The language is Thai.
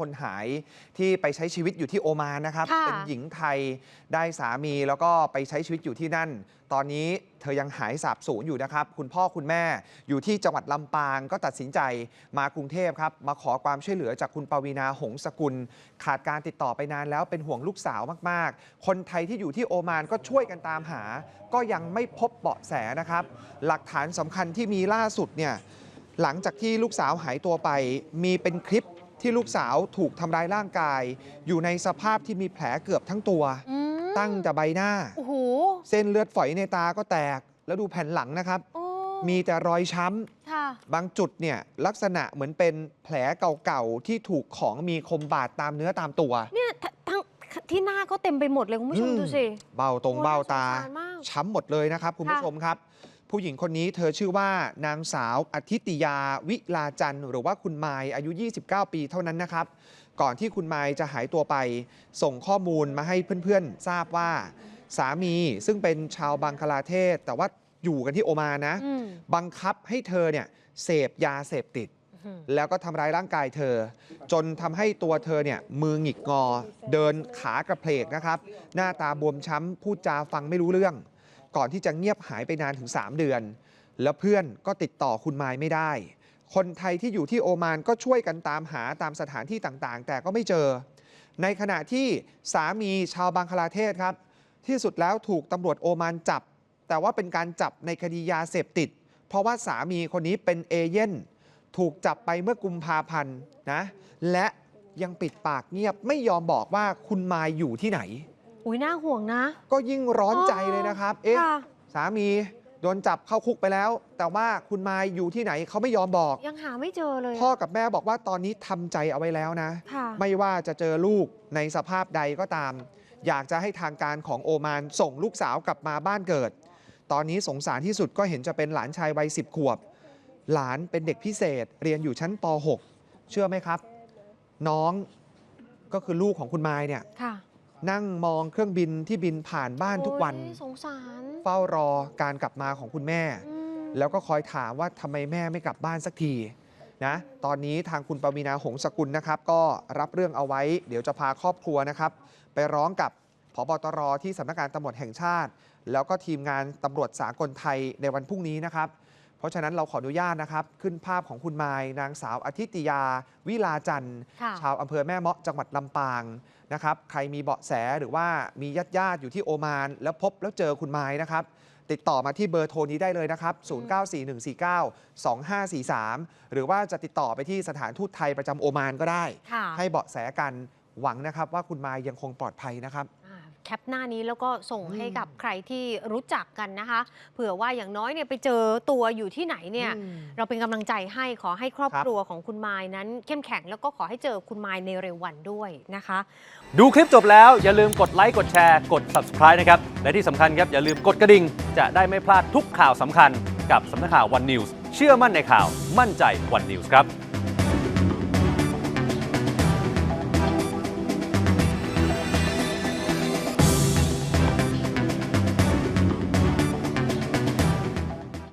คนหายที่ไปใช้ชีวิตอยู่ที่โอมานนะครับ ค่ะ เป็นหญิงไทยได้สามีแล้วก็ไปใช้ชีวิตอยู่ที่นั่น ตอนนี้เธอยังหายสาบสูญอยู่นะครับ คุณพ่อคุณแม่อยู่ที่จังหวัดลำปางก็ตัดสินใจมากรุงเทพครับ มาขอความช่วยเหลือจากคุณปวีนาหงสกุล ขาดการติดต่อไปนานแล้วเป็นห่วงลูกสาวมาก ๆ คนไทยที่อยู่ที่โอมานก็ช่วยกันตามหา ก็ยังไม่พบเบาะแสนะครับ หลักฐานสำคัญที่มีล่าสุดเนี่ย หลังจากที่ลูกสาวหายตัวไปมีเป็นคลิป ที่ลูกสาวถูกทำร้ายร่างกาย อยู่ในสภาพที่มีแผลเกือบทั้งตัว อืมตั้งแต่ใบหน้า โอ้โหเส้นเลือดฝอยในตาก็แตก แล้วดูแผ่นหลังนะครับ โอ้มีแต่รอยช้ค่ะำ บางจุดเนี่ยลักษณะเหมือนเป็นแผลเก่าๆ ที่ถูกของมีคมบาดตามเนื้อตามตัว เนี่ยททั้งที่หน้าก็เต็มไปหมดเลยคุณผู้ชมอืม ดูสิเบ้าตรงโอ้เบ้าตาน่สงสรมาก ช้ำหมดเลยนะครับคุณผู้ค่ะชมครับ ผู้หญิงคนนี้เธอชื่อว่านางสาวอธิติยาวิลาจันทร์หรือว่าคุณไมายอายุ 29 ปีเท่านั้นนะครับ ก่อนที่คุณไมายจะหายตัวไป ส่งข้อมูลมาให้เพื่อนๆ ทราบว่า สามีซึ่งเป็นชาวบังคลาเทศ แต่ว่าอยู่กันที่โอมานนะอืมบังคับให้เธอเนี่ยเสพยาเสพติดอืมแล้วก็ทำร้ายร่างกายเธอ จนทำให้ตัวเธอเนี่ยมือหงิกงอ เดินขากระเพลกนะครับ หน้าตาบวมช้ำพูดจาฟังไม่รู้เรื่อง ก่อนที่จะเงียบหายไปนานถึง 3 เดือน แล้วเพื่อนก็ติดต่อคุณมายไม่ได้ คนไทยที่อยู่ที่โอมานก็ช่วยกันตามหาตามสถานที่ต่างๆ แต่ก็ไม่เจอ ในขณะที่สามีชาวบังคลาเทศครับ ที่สุดแล้วถูกตำรวจโอมานจับ แต่ว่าเป็นการจับในคดียาเสพติด เพราะว่าสามีคนนี้เป็นเอเย่นถูกจับไปเมื่อกุมภาพันธ์นะและยังปิดปากเงียบไม่ยอมบอกว่าคุณมายอยู่ที่ไหน อุ้ยน่าห่วงนะ ก็ยิ่งร้อนใจเลยนะครับ เอ๊ะค่ะสามีโดนจับเข้าคุกไปแล้ว แต่ว่าคุณมายอยู่ที่ไหนเขาไม่ยอมบอก ยังหาไม่เจอเลย พ่อกับแม่บอกว่าตอนนี้ทำใจเอาไว้แล้วนะค่ะไม่ว่าจะเจอลูกในสภาพใดก็ตาม อยากจะให้ทางการของโอมานส่งลูกสาวกลับมาบ้านเกิด ตอนนี้สงสารที่สุดก็เห็นจะเป็นหลานชายวัย10ขวบ หลานเป็นเด็กพิเศษ เรียนอยู่ชั้นป .6 เชื่อไหมครับ น้องก็คือลูกของคุณมายเนี่ยค่ะ นั่งมองเครื่องบินที่บินผ่านบ้านทุกวัน โอ้ยสงสาร เฝ้ารอการกลับมาของคุณแม่ อืมแล้วก็คอยถามว่าทำไมแม่ไม่กลับบ้านสักทีนะตอนนี้ทางคุณปวีนาหงสกุลนะครับ ก็รับเรื่องเอาไว้ เดี๋ยวจะพาครอบครัวนะครับ ไปร้องกับพบตรที่สำนักงานตำรวจแห่งชาติ แล้วก็ทีมงานตำรวจสากลไทยในวันพรุ่งนี้นะครับ เพราะฉะนั้นเราขออนุญาตนะครับ ขึ้นภาพของคุณมายนางสาวอาทิตยา วิลาจันทร์ ค่ะ ชาวอำเภอแม่เมาะจังหวัดลำปาง นะครับใครมีเบาะแสหรือว่ามีญาติญาติๆอยู่ที่โอมาน แล้วพบแล้วเจอคุณไม้นะครับติดต่อมาที่เบอร์โทรนี้ได้เลยนะครับ 0941492543 หรือว่าจะติดต่อไปที่สถานทูตไทยประจำโอมานก็ได้ค่ะให้เบาะแสกันหวังนะครับว่าคุณไม้ยังคงปลอดภัยนะครับอ่า แคปหน้านี้แล้วก็ส่งอืมให้กับใครที่รู้จักกันนะคะ เผื่อว่าอย่างน้อยเนี่ยไปเจอตัวอยู่ที่ไหนเนี่ยอืมเราเป็นกำลังใจให้ขอให้ครอบครับครัวของคุณมายนั้น เข้มแข็งแล้วก็ขอให้เจอคุณมายในเร็ววันด้วยนะคะ ดูคลิปจบแล้วอย่าลืมกดไลค์กดแชร์กด subscribe นะครับและที่สำคัญครับอย่าลืมกดกระดิ่งจะได้ไม่พลาดทุกข่าวสำคัญกับสำนักข่าว One News เชื่อมั่นในข่าวมั่นใจ One News ครับ